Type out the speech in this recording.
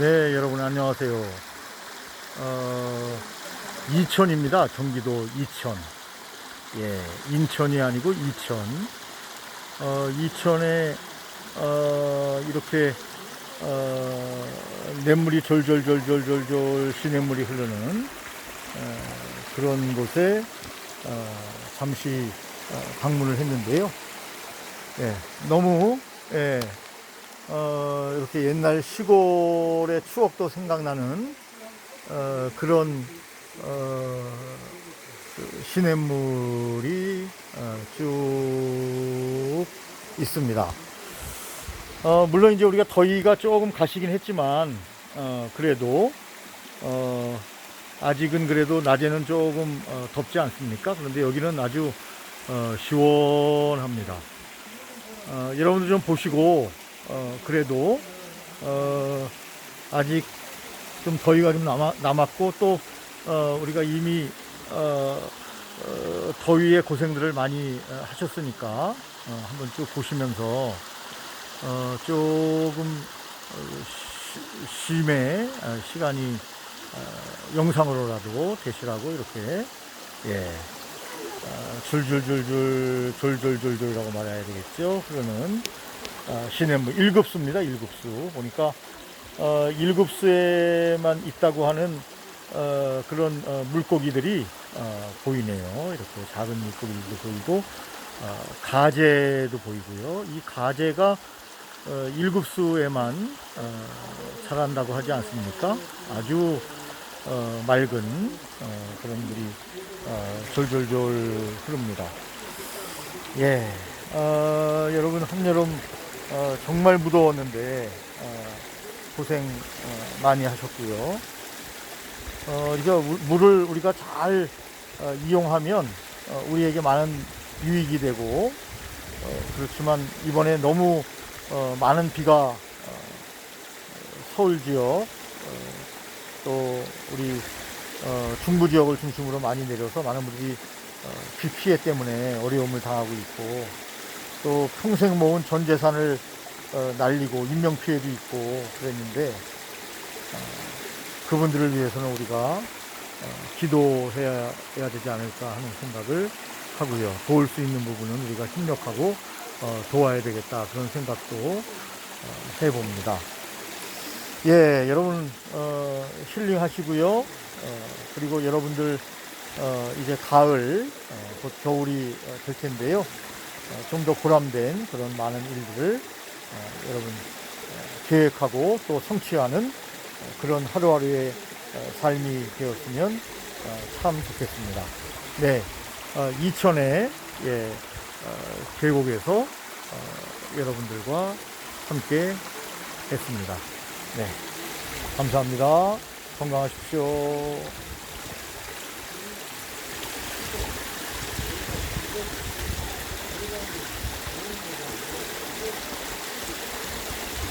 네, 여러분 안녕하세요. 어, 이천입니다. 경기도 이천. 예, 인천이 아니고 이천. 어, 이천에 어, 이렇게 어, 냇물이 졸졸졸졸졸졸 시냇물이 흐르는 어, 그런 곳에 어, 잠시 어, 방문을 했는데요. 예, 너무 예, 어, 이렇게 옛날 시골의 추억도 생각나는 어, 그런 어, 그 시냇물이 어, 쭉 있습니다. 어, 물론 이제 우리가 더위가 조금 가시긴 했지만 어, 그래도 어, 아직은 그래도 낮에는 조금 어, 덥지 않습니까? 그런데 여기는 아주 어, 시원합니다. 어, 여러분들 좀 보시고 어, 그래도 어, 아직 좀 더위가 좀 남아, 남았고 또 어, 우리가 이미 어, 어, 더위의 고생들을 많이 어, 하셨으니까 어, 한번 쭉 보시면서 어, 조금 어, 시- 쉼의 어, 시간이 어, 영상으로라도 되시라고 이렇게 예. 어, 줄줄줄줄 졸졸졸졸이라고 말해야 되겠죠. 그러는 어, 시냇물 1급수입니다. 1급수 보니까 어, 1급수에만 있다고 하는 어, 그런 어, 물고기들이 어, 보이네요. 이렇게 작은 물고기들도 보이고 어, 가재도 보이고요. 이 가재가 어, 1급수에만 어, 자란다고 하지 않습니까? 아주 어, 맑은 어, 그런 물이 어, 졸졸졸 흐릅니다. 예, 어, 여러분 한여름 어, 정말 무더웠는데 어, 고생 어, 많이 하셨고요. 어, 물- 물을 우리가 잘 어, 이용하면 어, 우리에게 많은 유익이 되고 어, 그렇지만 이번에 너무 어, 많은 비가 어, 서울 지역 어, 또 우리 어, 중부 지역을 중심으로 많이 내려서 많은 분들이 어, 비 피해 때문에 어려움을 당하고 있고 또 평생 모은 전 재산을 어, 날리고 인명 피해도 있고 그랬는데 어, 그분들을 위해서는 우리가 어, 기도해야 해야 되지 않을까 하는 생각을 하고요. 도울 수 있는 부분은 우리가 협력하고 어, 도와야 되겠다 그런 생각도 어, 해봅니다. 예, 여러분 어, 힐링하시고요. 어, 그리고 여러분들 어, 이제 가을, 어, 곧 겨울이 어, 될 텐데요. 어, 좀더 보람된 그런 많은 일들을 어, 여러분 어, 계획하고 또 성취하는 어, 그런 하루하루의 어, 삶이 되었으면 어, 참 좋겠습니다. 네, 어, 이천의 예, 어, 계곡에서 어, 여러분들과 함께 했습니다. 네, 감사합니다. 건강하십시오.